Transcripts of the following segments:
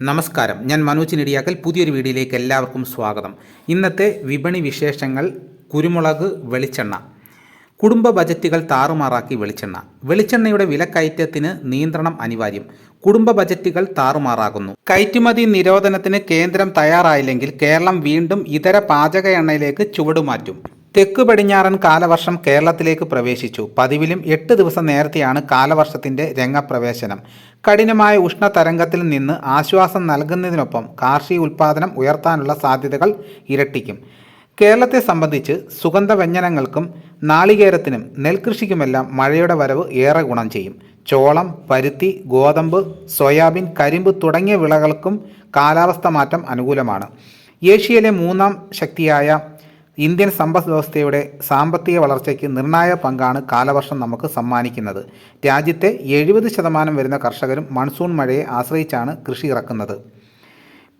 നമസ്കാരം. ഞാൻ മനോജ് നെടിയാക്കൽ. പുതിയൊരു വീഡിയോയിലേക്ക് എല്ലാവർക്കും സ്വാഗതം. ഇന്നത്തെ വിപണി വിശേഷങ്ങൾ കുരുമുളക് വെളിച്ചെണ്ണ. കുടുംബ ബജറ്റുകൾ താറുമാറാക്കി വെളിച്ചെണ്ണ. വെളിച്ചെണ്ണയുടെ വിലക്കയറ്റത്തിന് നിയന്ത്രണം അനിവാര്യം. കുടുംബ ബജറ്റുകൾ താറുമാറാകുന്നു. കയറ്റുമതി നിരോധനത്തിന് കേന്ദ്രം തയ്യാറായില്ലെങ്കിൽ കേരളം വീണ്ടും ഇതര പാചക എണ്ണയിലേക്ക് ചുവടുമാറ്റും തെക്ക് പടിഞ്ഞാറൻ കാലവർഷം കേരളത്തിലേക്ക് പ്രവേശിച്ചു. പതിവിലും എട്ട് ദിവസം നേരത്തെയാണ് കാലവർഷത്തിന്റെ രംഗപ്രവേശനം. കഠിനമായ ഉഷ്ണതരംഗത്തിൽ നിന്ന് ആശ്വാസം നൽകുന്നതിനൊപ്പം കാർഷിക ഉൽപ്പാദനം ഉയർത്താനുള്ള സാധ്യതകൾ ഇരട്ടിക്കും. കേരളത്തെ സംബന്ധിച്ച് സുഗന്ധവ്യഞ്ജനങ്ങൾക്കും നാളികേരത്തിനും നെൽകൃഷിക്കുമെല്ലാം മഴയുടെ വരവ് ഏറെ ഗുണം ചെയ്യും. ചോളം പരുത്തി ഗോതമ്പ് സോയാബീൻ കരിമ്പ് തുടങ്ങിയ വിളകൾക്കും കാലാവസ്ഥ മാറ്റം അനുകൂലമാണ്. ഏഷ്യയിലെ മൂന്നാം ശക്തിയായ ഇന്ത്യൻ സമ്പദ് വ്യവസ്ഥയുടെ സാമ്പത്തിക വളർച്ചയ്ക്ക് നിർണായക പങ്കാണ് കാലവർഷം നമുക്ക് സമ്മാനിക്കുന്നത്. രാജ്യത്തെ എഴുപത് ശതമാനം വരുന്ന കർഷകരും മൺസൂൺ മഴയെ ആശ്രയിച്ചാണ് കൃഷി ഇറക്കുന്നത്.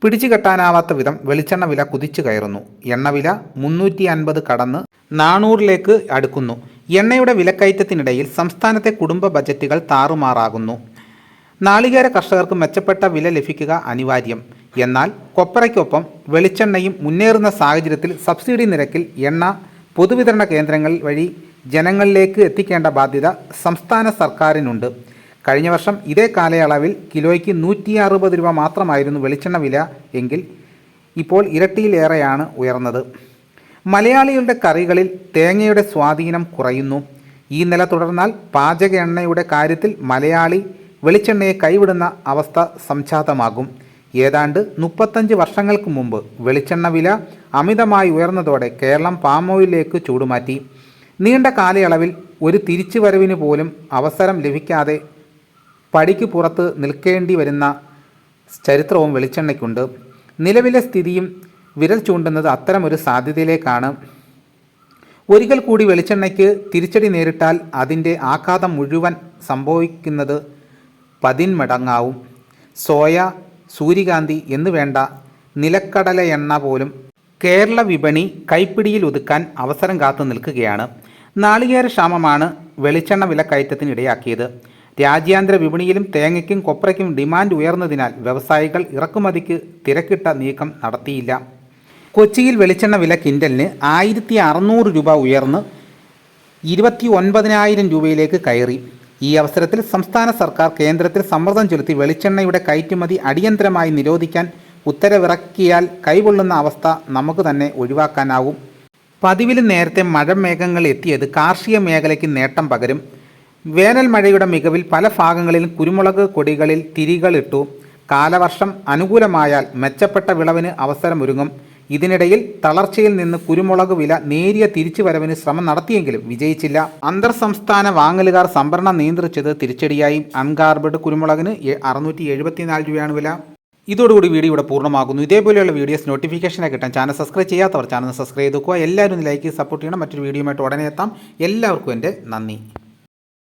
പിടിച്ചു കെട്ടാനാവാത്ത വിധം വെളിച്ചെണ്ണ വില കുതിച്ചു കയറുന്നു. എണ്ണവില മുന്നൂറ്റി അൻപത് കടന്ന് നാനൂറിലേക്ക് അടുക്കുന്നു. എണ്ണയുടെ വിലക്കയറ്റത്തിനിടയിൽ സംസ്ഥാനത്തെ കുടുംബ ബജറ്റുകൾ താറുമാറാകുന്നു. നാളികേര കർഷകർക്ക് മെച്ചപ്പെട്ട വില ലഭിക്കുക അനിവാര്യം. എന്നാൽ കൊപ്പറയ്ക്കൊപ്പം വെളിച്ചെണ്ണയും മുന്നേറുന്ന സാഹചര്യത്തിൽ സബ്സിഡി നിരക്കിൽ എണ്ണ പൊതുവിതരണ കേന്ദ്രങ്ങൾ വഴി ജനങ്ങളിലേക്ക് എത്തിക്കേണ്ട ബാധ്യത സംസ്ഥാന സർക്കാരിനുണ്ട്. കഴിഞ്ഞ വർഷം ഇതേ കാലയളവിൽ കിലോയ്ക്ക് നൂറ്റി അറുപത് രൂപ മാത്രമായിരുന്നു വെളിച്ചെണ്ണ വില എങ്കിൽ ഇപ്പോൾ ഇരട്ടിയിലേറെയാണ് ഉയർന്നത്. മലയാളികളുടെ കറികളിൽ തേങ്ങയുടെ സ്വാധീനം കുറയുന്നു. ഈ നില തുടർന്നാൽ പാചക എണ്ണയുടെ കാര്യത്തിൽ മലയാളി വെളിച്ചെണ്ണയെ കൈവിടുന്ന അവസ്ഥ സംജാതമാകും. ഏതാണ്ട് മുപ്പത്തഞ്ച് വർഷങ്ങൾക്ക് മുമ്പ് വെളിച്ചെണ്ണ വില അമിതമായി ഉയർന്നതോടെ കേരളം പാമോയിലേക്ക് ചൂടുമാറ്റി. നീണ്ട കാലയളവിൽ ഒരു തിരിച്ചുവരവിന് പോലും അവസരം ലഭിക്കാതെ പടിക്ക് പുറത്ത് നിൽക്കേണ്ടി വരുന്ന ചരിത്രവും വെളിച്ചെണ്ണയ്ക്കുണ്ട്. നിലവിലെ സ്ഥിതിയും വിരൽ ചൂണ്ടുന്നത് അത്തരമൊരു സാധ്യതയിലേക്കാണ്. ഒരിക്കൽ കൂടി വെളിച്ചെണ്ണയ്ക്ക് തിരിച്ചടി നേരിട്ടാൽ അതിന്റെ ആഘാതം മുഴുവൻ സംഭവിക്കുന്നത് പതിന്മടങ്ങാവും. സോയ സൂര്യകാന്തി എന്ന് വേണ്ട നിലക്കടല എണ്ണ പോലും കേരള വിപണി കൈപ്പിടിയിൽ ഒതുക്കാൻ അവസരം കാത്തു നിൽക്കുകയാണ്. നാളികേര ക്ഷാമമാണ് വെളിച്ചെണ്ണ വില കയറ്റത്തിന് ഇടയാക്കിയത്. രാജ്യാന്തര വിപണിയിലും തേങ്ങയ്ക്കും കൊപ്രയ്ക്കും ഡിമാൻഡ് ഉയർന്നതിനാൽ വ്യവസായികൾ ഇറക്കുമതിക്ക് തിരക്കിട്ട നീക്കം നടത്തിയില്ല. കൊച്ചിയിൽ വെളിച്ചെണ്ണ വില കിൻഡലിന് ആയിരത്തി അറുന്നൂറ് രൂപ ഉയർന്ന് ഇരുപത്തി ഒൻപതിനായിരം രൂപയിലേക്ക് കയറി. ഈ അവസരത്തിൽ സംസ്ഥാന സർക്കാർ കേന്ദ്രത്തിൽ സമ്മർദ്ദം ചെലുത്തി വെളിച്ചെണ്ണയുടെ കയറ്റുമതി അടിയന്തരമായി നിരോധിക്കാൻ ഉത്തരവിറക്കിയാൽ കൈകൊള്ളുന്ന അവസ്ഥ നമുക്ക് തന്നെ ഒഴിവാക്കാനാവും. പതിവിൽ നേരത്തെ മഴമേഘങ്ങൾ എത്തിയത് കാർഷിക മേഖലയ്ക്ക് നേട്ടം പകരും. വേനൽ മഴയുടെ മികവിൽ പല ഭാഗങ്ങളിലും കുരുമുളക് കൊടികളിൽ തിരികളിട്ടു കാലവർഷം അനുകൂലമായാൽ മെച്ചപ്പെട്ട വിളവിന് അവസരമൊരുങ്ങും. ഇതിനിടയിൽ തളർച്ചയിൽ നിന്ന് കുരുമുളക് വില നേരിയ തിരിച്ചുവരവിന് ശ്രമം നടത്തിയെങ്കിലും വിജയിച്ചില്ല. അന്തർ സംസ്ഥാന വാങ്ങലുകാർ സംഭരണം നിയന്ത്രിച്ചത് തിരിച്ചടിയായി. അൺഗാർബഡ് കുരുമുളകിന് അറുന്നൂറ്റി എഴുപത്തിനാല് രൂപയാണ് വില. ഇതോടുകൂടി വീഡിയോ ഇവിടെ പൂർണമാകുന്നു. ഇതേപോലെയുള്ള വീഡിയോസ് നോട്ടിഫിക്കേഷനായി കിട്ടാൻ ചാനൽ സബ്സ്ക്രൈബ് ചെയ്യാത്തവർ ചാനൽ സബ്സ്ക്രൈബ് ചെയ്ത് നോക്കുക എല്ലാവരും ലൈക്ക് സപ്പോർട്ട് ചെയ്യണം. മറ്റൊരു വീഡിയോയുമായിട്ട് ഉടനെ എത്താം. എല്ലാവർക്കും എന്റെ നന്ദി.